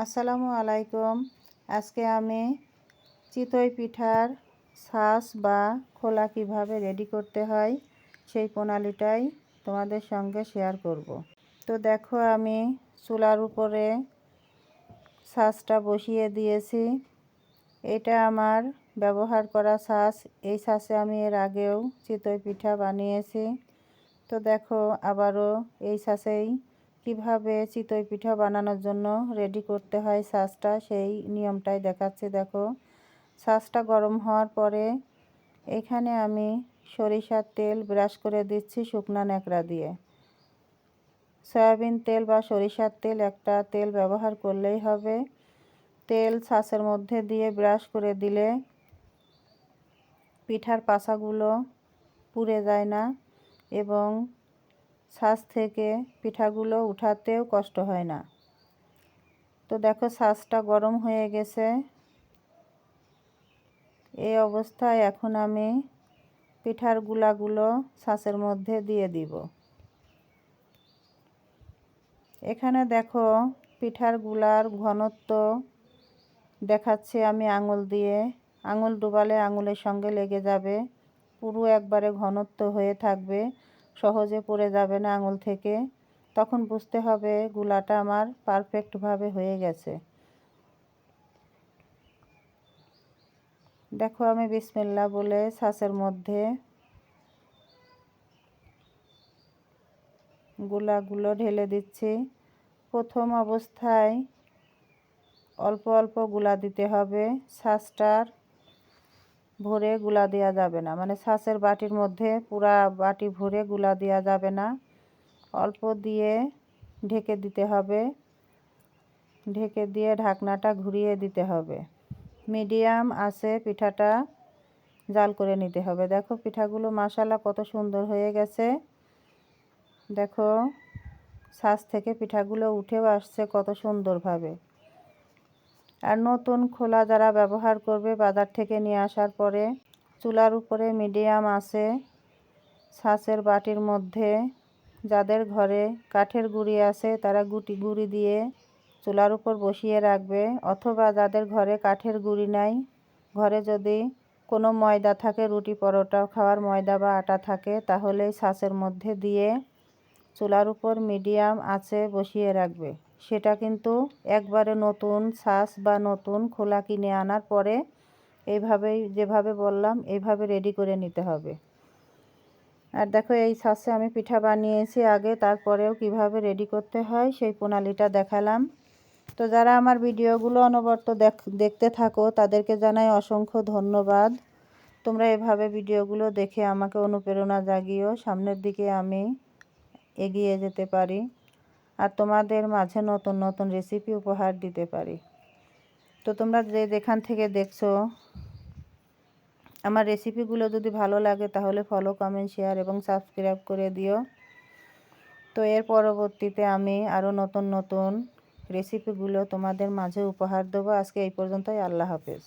আসসালামু আলাইকুম। আজকে আমি চিতই পিঠার শ্বাস বা খোলা কীভাবে রেডি করতে হয়, সেই প্রণালীটাই তোমাদের সঙ্গে শেয়ার করব। তো দেখো, আমি চুলার উপরে শ্বাসটা বসিয়ে দিয়েছি। এটা আমার ব্যবহার করা শ্বাস এই শ্বাসে আমি এর আগেও চিতই পিঠা বানিয়েছি। তো দেখো, আবারও এই শ্বাসেই কীভাবে চিতই পিঠা বানানোর জন্য রেডি করতে হয় শাঁসটা সেই নিয়মটাই দেখাচ্ছি। দেখো শাঁসটা গরম হওয়ার পরে এখানে আমি সরিষার তেল ব্রাশ করে দিচ্ছি শুকনা ন্যাকড়া দিয়ে। সয়াবিন তেল বা সরিষার তেল একটা তেল ব্যবহার করলেই হবে। তেল শাঁসের মধ্যে দিয়ে ব্রাশ করে দিলে পিঠার পাশাগুলো পুড়ে যায় না এবং শ্বাস থেকে পিঠাগুলো উঠাতেও কষ্ট হয় না। তো দেখো শ্বাসটা গরম হয়ে গেছে। এই অবস্থায় এখন আমি পিঠার গুলাগুলো শ্বাসের মধ্যে দিয়ে দিব। এখানে দেখো পিঠারগুলার ঘনত্ব দেখাচ্ছে আমি আঙুল দিয়ে। আঙুল ডুবালে আঙুলের সঙ্গে লেগে যাবে। পুরো একবারে ঘনত্ব হয়ে থাকবে। সহজে পড়ে যাবে না আঙুল থেকে, তখন বুঝতে হবে গুলাটা আমার পারফেক্টভাবে হয়ে গেছে। দেখো আমি বিসমিল্লা বলে শ্বাসের মধ্যে গুলাগুলো ঢেলে দিচ্ছি। প্রথম অবস্থায় অল্প অল্পগুলা দিতে হবে শ্বাসটার ভরে গুলা দেওয়া যাবে না। মানে শ্বাসের বাটির মধ্যে পুরা বাটি ভরে গুলা দেওয়া যাবে না। অল্প দিয়ে ঢেকে দিতে হবে। ঢেকে দিয়ে ঢাকনাটা ঘুরিয়ে দিতে হবে। মিডিয়াম আছে পিঠাটা জাল করে নিতে হবে। দেখো পিঠাগুলো মাসালা কত সুন্দর হয়ে গেছে। দেখো শ্বাস থেকে পিঠাগুলো উঠেও আসছে কত সুন্দরভাবে। আর নতুন খোলা যারা ব্যবহার করবে বাজার থেকে নিয়ে আসার পরে চুলার উপরে মিডিয়াম আছে ছাঁচের বাটির মধ্যে। যাদের ঘরে কাঠের গুঁড়ি আছে তারা গুটি গুঁড়ি দিয়ে চুলার উপর বসিয়ে রাখবে। অথবা যাদের ঘরে কাঠের গুঁড়ি নাই, ঘরে যদি কোনো ময়দা থাকে, রুটি পরোটা খাওয়ার ময়দা বা আটা থাকে তাহলে ছাঁচের মধ্যে দিয়ে চুলার উপর মিডিয়াম আছে বসিয়ে রাখবে। সেটা কিন্তু একবারে নতুন ছাঁচ বা নতুন খোলা কিনে আনার পরে এইভাবেই যেভাবে বললাম এইভাবে রেডি করে নিতে হবে। আর দেখো, এই ছাঁচে আমি পিঠা বানিয়েছি আগে, তারপরেও কীভাবে রেডি করতে হয় সেই প্রণালীটা দেখালাম। তো যারা আমার ভিডিওগুলো অনবরত দেখতে থাকো, তাদেরকে জানাই অসংখ্য ধন্যবাদ। তোমরা এভাবে ভিডিওগুলো দেখে আমাকে অনুপ্রেরণা জাগিও, সামনের দিকে আমি এগিয়ে যেতে পারি। আর তোমাদের মাঝে নতুন নতুন রেসিপি উপহার দিতে পারি। তো তোমরা যে যেখান থেকে দেখছ, আমার রেসিপিগুলো যদি ভালো লাগে তাহলে ফলো কমেন্ট শেয়ার এবং সাবস্ক্রাইব করে দিও। তো এর পরবর্তীতে আমি আরও নতুন নতুন রেসিপিগুলো তোমাদের মাঝে উপহার দেবো। আজকে এই পর্যন্তই, আল্লাহ হাফেজ।